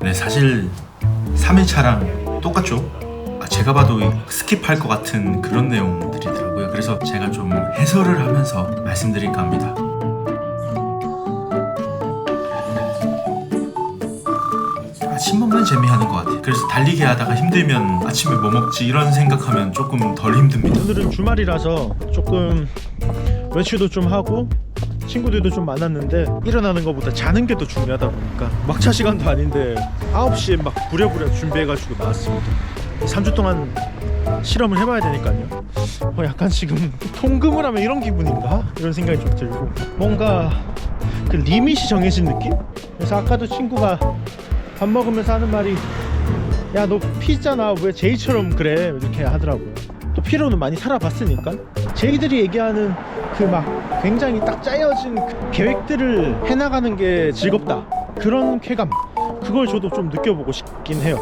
네, 사실 3일차랑 똑같죠. 아, 제가 봐도 이 스킵할 것 같은 그런 내용들이더라고요. 그래서 제가 좀 해설을 하면서 말씀드릴까 합니다. 아침 먹는 재미하는 것 같아요. 그래서 달리기 하다가 힘들면 아침에 뭐 먹지 이런 생각하면 조금 덜 힘듭니다. 오늘은 주말이라서 조금 외출도 좀 하고 친구들도 좀 만났는데 일어나는 것보다 자는 게 더 중요하다 보니까 막차 시간도 아닌데 9시에 막 부랴부랴 준비해가지고 나왔습니다 3주 동안 실험을 해봐야 되니까요. 어, 약간 지금 통금을 하면 이런 기분인가? 이런 생각이 좀 들고. 뭔가 그 리밋이 정해진 느낌? 그래서 아까도 친구가 밥 먹으면서 하는 말이 야 너 피잖아. 왜 제이처럼 그래? 이렇게 하더라고요. 또 피로는 많이 살아봤으니까. 제이들이 얘기하는 그 막 굉장히 딱 짜여진 그 계획들을 해나가는 게 즐겁다. 그런 쾌감. 그걸 저도 좀 느껴보고 싶긴 해요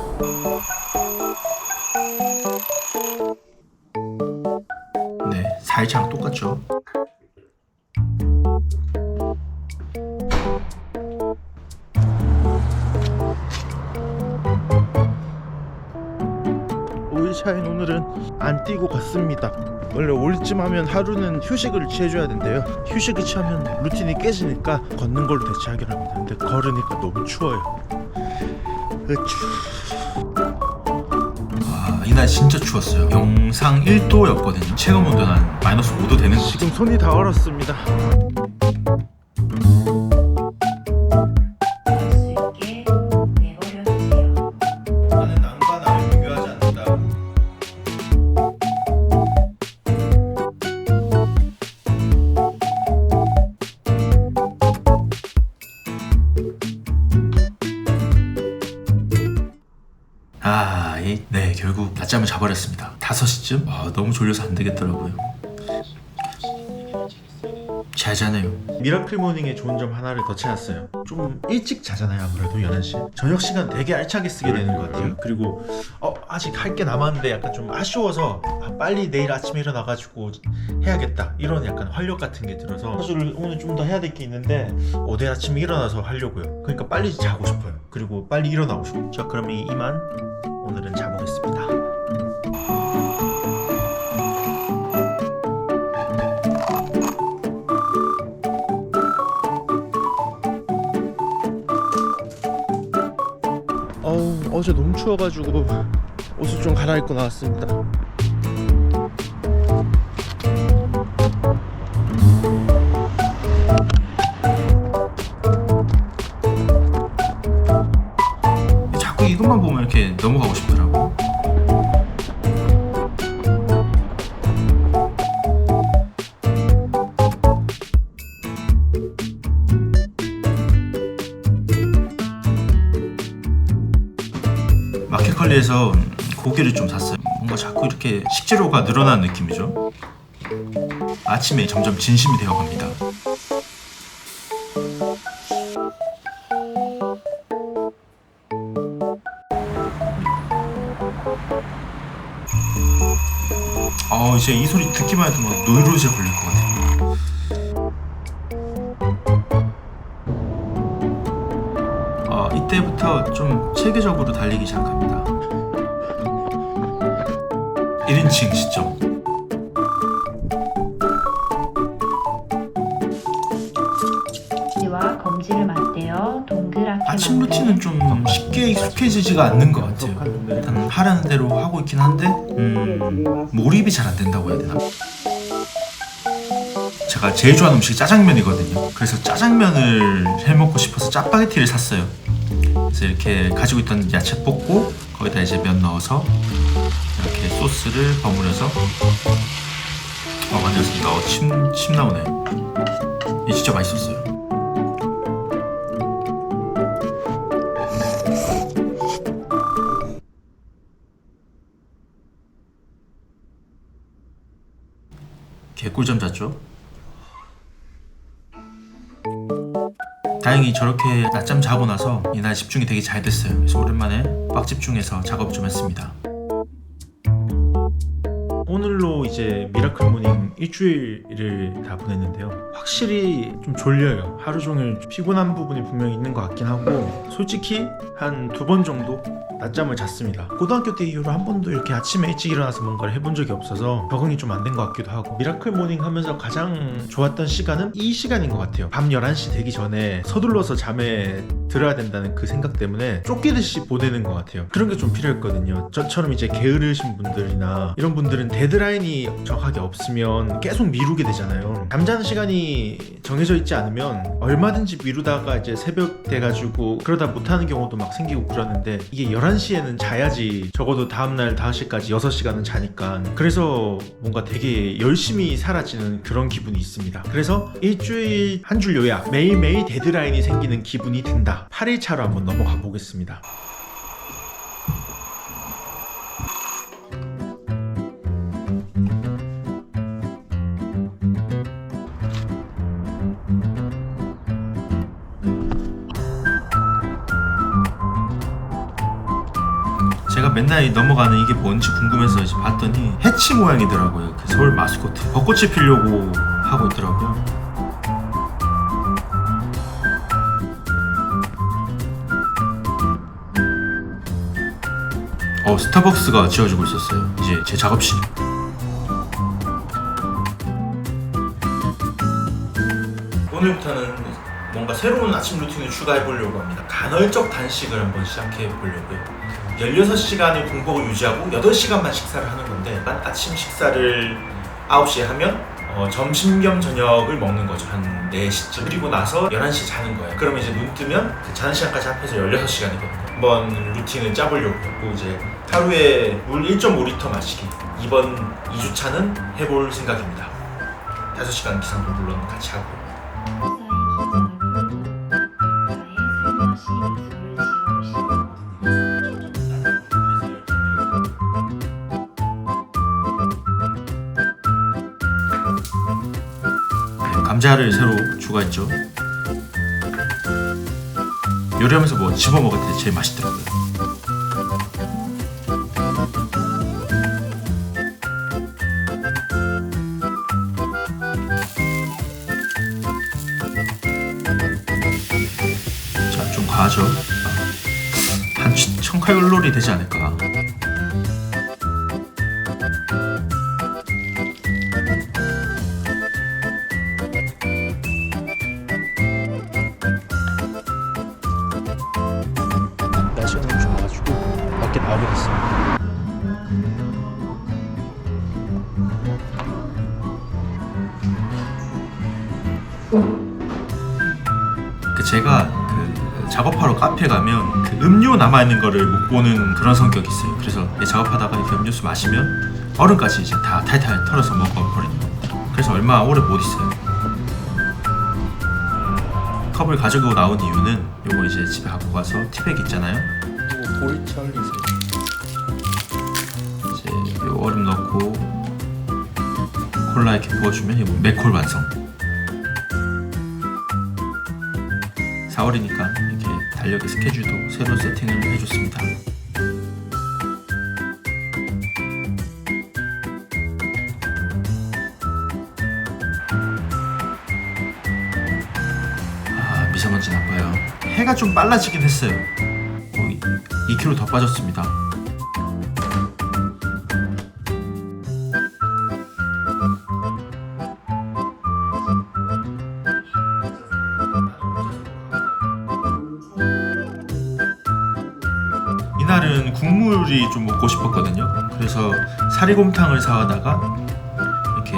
네, 4일차랑 똑같죠. 오일차인 오늘은 안 뛰고 갔습니다. 원래 올쯤 하면 하루는 휴식을 취해줘야 된대요. 휴식을 취하면 루틴이 깨지니까 걷는 걸로 대체하기로 합니다. 근데 걸으니까 너무 추워요. 으쭈 아, 이날 진짜 추웠어요. 영상 1도였거든요. 체감 온도는 한 마이너스 5도 되는 거죠. 지금 손이 다 얼었습니다 낮잠을 자버렸습니다. 5시쯤? 아, 너무 졸려서 안 되겠더라고요. 잘 자네요. 미라클 모닝의 좋은 점 하나를 더 찾았어요. 좀 일찍 자잖아요, 아무래도 연한 씨. 저녁 시간 되게 알차게 쓰게 되는 것 같아요. 그리고 어, 아직 할 게 남았는데 약간 좀 아쉬워서 아, 빨리 내일 아침에 일어나가지고 해야겠다 이런 약간 활력 같은 게 들어서 사실 오늘 좀 더 해야 될 게 있는데 어, 내일 아침에 일어나서 하려고요. 그러니까 빨리 자고 싶어요. 그리고 빨리 일어나고 싶어요. 자, 그럼 이- 이만 오늘은 자보겠습니다. 어제 너무 추워가지고 옷을 좀 갈아입고 나왔습니다. 마켓컬리에서 고기를 좀 샀어요. 뭔가 자꾸 이렇게 식재료가 늘어나는 느낌이죠. 아침에 점점 진심이 되어 갑니다. 아 이제 이 소리 듣기만 해도 막 노이로제 걸릴 것 같아요. 아 이때부터 좀 체계적으로 달리기 시작합니다. 인칭 시점. 지와 검지를 맞대어 동그랗게 아침 루틴은 좀 쉽게 익숙해지지가 않는 것 같아요. 일단 하라는 대로 하고 있긴 한데 음, 몰입이 잘 안 된다고 해야 되나? 제가 제일 좋아하는 음식이 짜장면이거든요. 그래서 짜장면을 해 먹고 싶어서 짜파게티를 샀어요. 그래서 이렇게 가지고 있던 야채 볶고 거기다 이제 면 넣어서 이렇게 소스를 버무려서 어, 만들었습니다. 어, 침, 침 나오네. 이 진짜 맛있었어요. 개꿀잠 잤죠? 다행히 저렇게 낮잠 자고 나서 이날 집중이 되게 잘 됐어요. 그래서 오랜만에 빡 집중해서 작업 좀 했습니다. 이제 미라클 모닝 일주일을 다 보냈는데요. 확실히 좀 졸려요. 하루 종일 피곤한 부분이 분명히 있는 것 같긴 하고 솔직히 한 두 번 정도 낮잠을 잤습니다. 고등학교 때 이후로 한 번도 이렇게 아침에 일찍 일어나서 뭔가를 해본 적이 없어서 적응이 좀 안 된 것 같기도 하고 미라클 모닝 하면서 가장 좋았던 시간은 이 시간인 것 같아요. 밤 11시 되기 전에 서둘러서 잠에 들어야 된다는 그 생각 때문에 쫓기듯이 보내는 것 같아요. 그런 게 좀 필요했거든요. 저처럼 이제 게으르신 분들이나 이런 분들은 데드라인이 정확하게 없으면 계속 미루게 되잖아요. 잠자는 시간이 정해져 있지 않으면 얼마든지 미루다가 이제 새벽 돼가지고 그러다 못하는 경우도 막 생기고 그러는데 이게 11시에는 자야지 적어도 다음날 5시까지 6시간은 자니까 그래서 뭔가 되게 열심히 사라지는 그런 기분이 있습니다. 그래서 일주일 한 줄 요약 매일매일 데드라인이 생기는 기분이 든다. 8일차로 한번 넘어가 보겠습니다. 제가 맨날 이 넘어가는 이게 뭔지 궁금해서 봤더니 해치 모양이더라고요. 그 서울 마스코트 벚꽃이 피려고 하고 있더라고요. 어 스타벅스가 지어지고 있었어요. 이제 제 작업실. 오늘부터는 뭔가 새로운 아침 루틴을 추가해 보려고 합니다. 간헐적 단식을 한번 시작해 보려고요. 16시간의 공복을 유지하고 8시간만 식사를 하는 건데 아침 식사를 9시에 하면 어, 점심 겸 저녁을 먹는 거죠. 한 4시쯤. 그리고 나서 11시 자는 거예요. 그러면 이제 눈 뜨면 그 자는 시간까지 합해서 16시간이거든요. 한번 루틴을 짜보려고 하고 이제 하루에 물 1.5리터 마시기. 이번 2주차는 해볼 생각입니다. 5시간 기상도 물론 같이 하고. 네, 감자를 새로 추가했죠. 요리하면서 뭐 집어 먹을 때 제일 맛있더라고요. 하죠? 한 1000칼로리 되지 않을까? 날씨가 너무 좋아가지고 밖에 나오게 됐습니다. 그 제가 그 작업하러 카페 가면 그 음료 남아 있는 거를 못 보는 그런 성격이 있어요. 그래서 이 작업하다가 이렇게 음료수 마시면 얼음까지 이제 다 탈탈 털어서 먹어버리는 겁니다. 그래서 얼마 오래 못 있어요. 컵을 가지고 나온 이유는 요거 이제 집에 갖고 가서 티백 있잖아요. 보리철리세 이제 요 얼음 넣고 콜라 이렇게 부어주면 이거 맥콜 완성. 4월이니까 이렇게 달력의 스케줄도 새로 세팅을 해줬습니다. 아 미세먼지 나빠요. 해가 좀 빨라지긴 했어요. 거의 2kg 더 빠졌습니다. 국물이 좀 먹고 싶었거든요. 그래서 사리곰탕을 사와다가 이렇게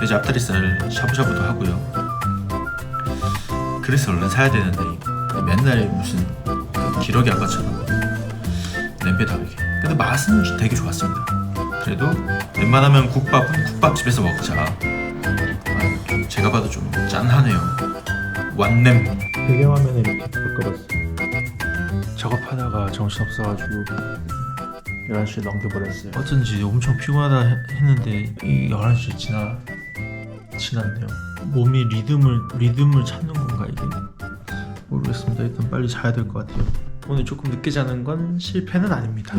돼지 앞다리살 샤브샤브도 하고요. 그래서 얼른 사야 되는데 맨날 무슨 그 기러기 아빠처럼 냄비 다르게. 근데 맛은 되게 좋았습니다. 그래도 웬만하면 국밥은 국밥집에서 먹자. 제가 봐도 좀 짠하네요. 완냄. 배경화면에 이렇게 바꿔봤어요. 작업하다가 정신없어가지고 11시에 넘겨버렸어요. 어쩐지 엄청 피곤하다 해- 했는데 이 11시 지나 지났네요. 몸이 리듬을 리듬을 찾는 건가 이게? 모르겠습니다. 일단 빨리 자야 될 것 같아요. 오늘 조금 늦게 자는 건 실패는 아닙니다.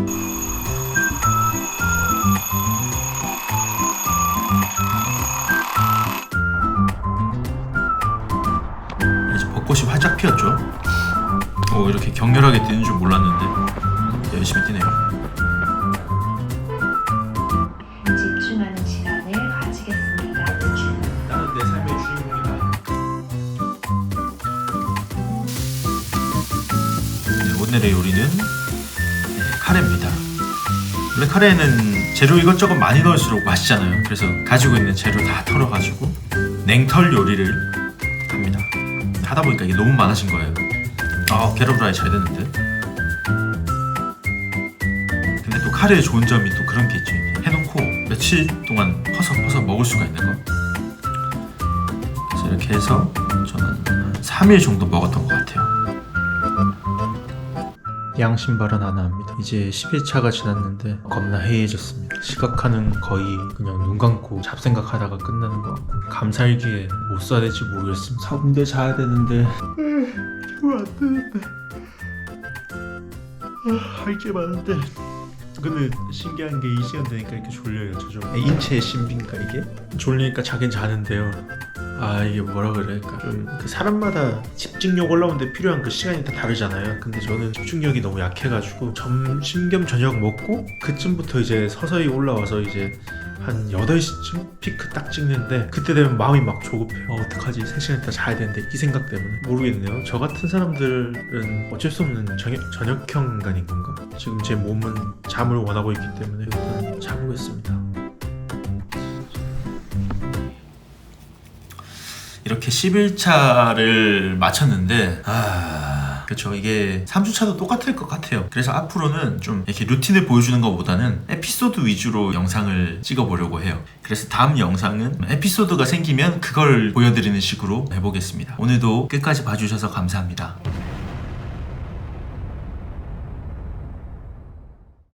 이제 벚꽃이 활짝 피었죠. 오 이렇게 격렬하게 뛰는 줄 몰랐는데 열심히 뛰네요. 집중하는 시간을 가지겠습니다. 나는 내 삶의 주인공이다 네, 오늘의 요리는 네, 카레입니다. 원래 카레에는 재료 이것저것 많이 넣을수록 맛있잖아요. 그래서 가지고 있는 재료 다 털어가지고 냉털 요리를 합니다. 하다 보니까 이게 너무 많아진 거예요. 아 게러 프라이 잘 되는데. 근데 또 카레의 좋은 점이 또 그런 게 있죠. 해놓고 며칠 동안 퍼석퍼석 먹을 수가 있는 거. 그래서 이렇게 해서 저는 한 3일 정도 먹었던 것 같아요. 양심 발언 하나 합니다. 이제 10일차가 지났는데 겁나 해이해졌습니다. 시각화는 거의 그냥 눈 감고 잡생각하다가 끝나는 것 같고 감살기에 못 써야 될지 모르겠습니다. 사군데 자야 되는데 이거 안 되는데 할게 많은데 근데 신기한 게 이 시간 되니까 이렇게 졸려요. 저 좀 인체의 신비인가 이게? 졸리니까 자긴 자는데요. 아 이게 뭐라 그럴까 좀 그 사람마다 집중력 올라오는데 필요한 그 시간이 다 다르잖아요 근데 저는 집중력이 너무 약해가지고 점심 겸 저녁 먹고 그쯤부터 이제 서서히 올라와서 이제 한 8시쯤 피크 딱 찍는데 그때 되면 마음이 막 조급해요. 어, 어떡하지? 3시간 있다 자야 되는데 이 생각 때문에. 모르겠네요. 저 같은 사람들은 어쩔 수 없는 저녁, 저녁형 인간인 건가? 지금 제 몸은 잠을 원하고 있기 때문에 일단 자보겠습니다. 이렇게 11차를 마쳤는데 아 그렇죠 이게 3주차도 똑같을 것 같아요. 그래서 앞으로는 좀 이렇게 루틴을 보여주는 것보다는 에피소드 위주로 영상을 찍어보려고 해요. 그래서 다음 영상은 에피소드가 생기면 그걸 보여드리는 식으로 해보겠습니다. 오늘도 끝까지 봐주셔서 감사합니다